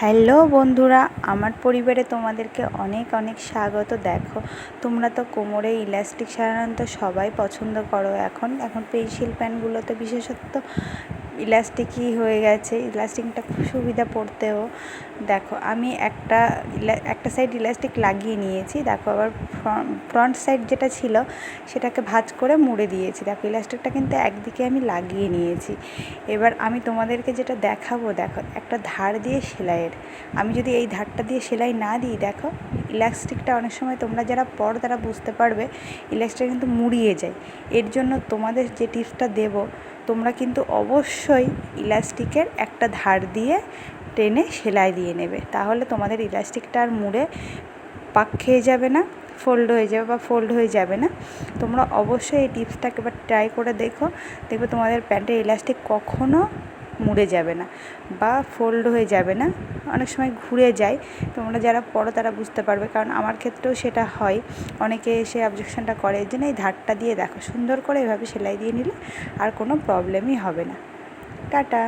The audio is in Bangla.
হ্যালো বন্ধুরা, আমার পরিবারে তোমাদেরকে অনেক অনেক স্বাগত। দেখো, তোমরা তো কোমরে ইলাস্টিক সাধারণত সবাই পছন্দ করো। এখন এখন পেন্সিল প্যানগুলোতে বিশেষত ইলাস্টিকই হয়ে গেছে। ইলাস্টিকটা খুব সুবিধা পড়তেও। দেখো, আমি একটা একটা সাইড ইলাস্টিক লাগিয়ে নিয়েছি। দেখো, আবার ফ্রন্ট সাইড যেটা ছিল, সেটাকে ভাঁজ করে মুড়ে দিয়েছি। দেখো ইলাস্টিকটা কিন্তু একদিকে আমি লাগিয়ে নিয়েছি। এবার আমি তোমাদেরকে যেটা দেখাবো, দেখো, একটা ধার দিয়ে সেলাইয়ের। আমি যদি এই ধারটা দিয়ে সেলাই না দিই, দেখো ইলাস্টিকটা অনেক সময় তোমরা যারা পড়ো তারা বুঝতে পারবে ইলাস্টিক কিন্তু মুড়িয়ে যায়। এর জন্য তোমাদের যে টিপসটা দেবো, তোমরা কিন্তু অবশ্যই ইলাস্টিকের একটা ধার দিয়ে টেনে সেলাই দিয়ে নেবে। তাহলে তোমাদের ইলাস্টিকটা আর মুড়ে পাক খেয়ে যাবে না, ফোল্ড হয়ে যাবে বা ফোল্ড হয়ে যাবে না। তোমরা অবশ্যই এই টিপসটাকে এবার ট্রাই করে দেখো। দেখবে তোমাদের প্যান্টের ইলাস্টিক কখনো মুড়ে যাবে না বা ফোল্ড হয়ে যাবে না। অনেক সময় ঘুরে যায়। তোমরা যারা পড়ো তারা বুঝতে পারবে। কারণ আমার ক্ষেত্রেও সেটা হয়। অনেকে এসে অবজেকশনটা করে যে না এই ধারটা দিয়ে দেখো। সুন্দর করে এভাবে সেলাই দিয়ে নিলে আর কোনো প্রবলেমই হবে না। টাটা।